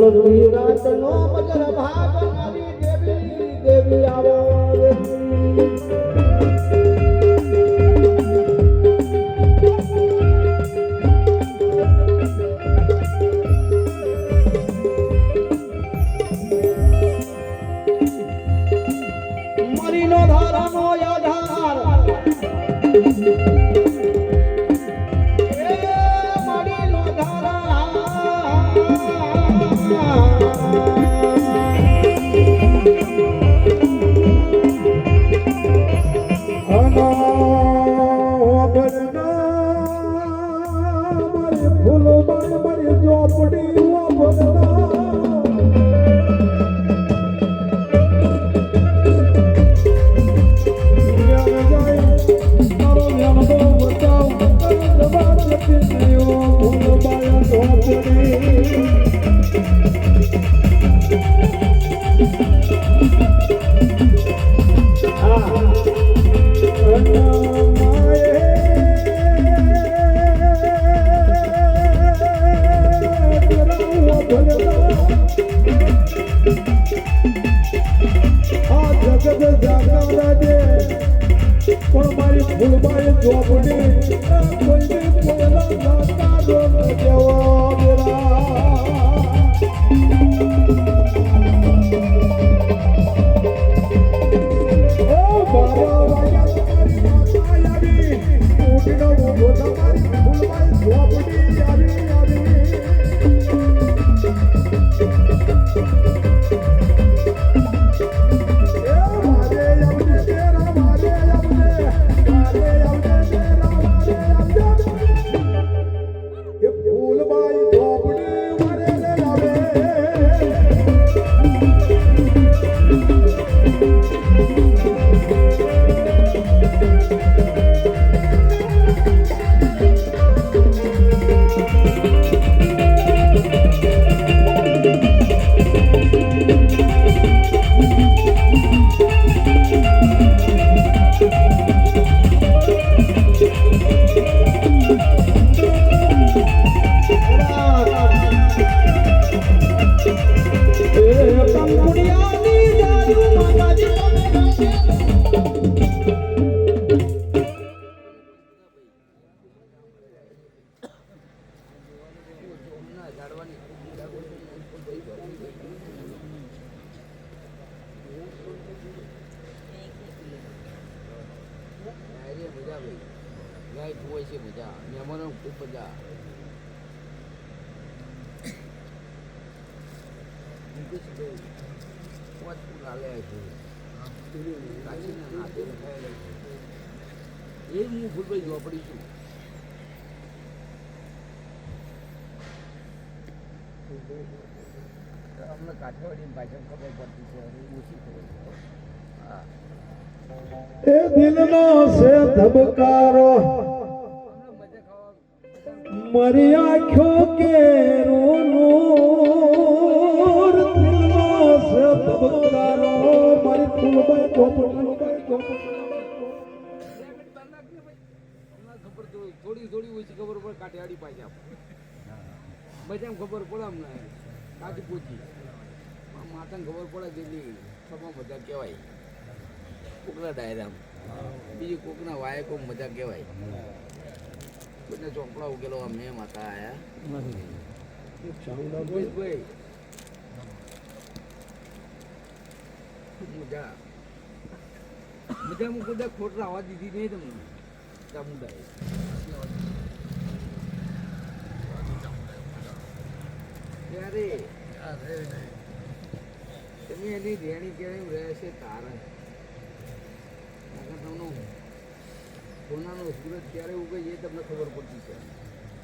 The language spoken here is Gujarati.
રઘુવીરાત નો મજર ભાગ દેવી દેવી આવો அப்படி போதடா પણ મારી ફૂલબાઈ ચોપડી ગાય હોય છે બધા, મહેમાનો ખૂબ છે. એ હું ફૂલભાઈ જોવા પડી છું. અમને કાઠિયાવાડી ભાષા ખબર પડતી છે ઓછી ખબર હા. એ દિલનો છે ધબકારો. મારી આંખો કે છે મારી ફૂલબાઈ ખબર તો થોડી થોડી ઓછી ખબર પડે કાઠિયાવાડી પાછી બધા ખબર પડે અમને. કાચી પૂછી. માતાને ખબર પડે જેટલી સભા મજા કહેવાય કોકના ડાયરામ. બીજી કોકના વાયકો મજા કહેવાય કોઈને ચોપડા ઉકેલો અમે માતા આયા. ભાઈ મજા. મજા હું બધા ખોટ આવવા દીધી નહીં તમને. ચામુંડાએ. ત્યારે તમે એની રેણી કેણી રહેશે તારણ કારણ તમને સોનાનો સુરત ક્યારે ઉગે એ તમને ખબર પડતી છે.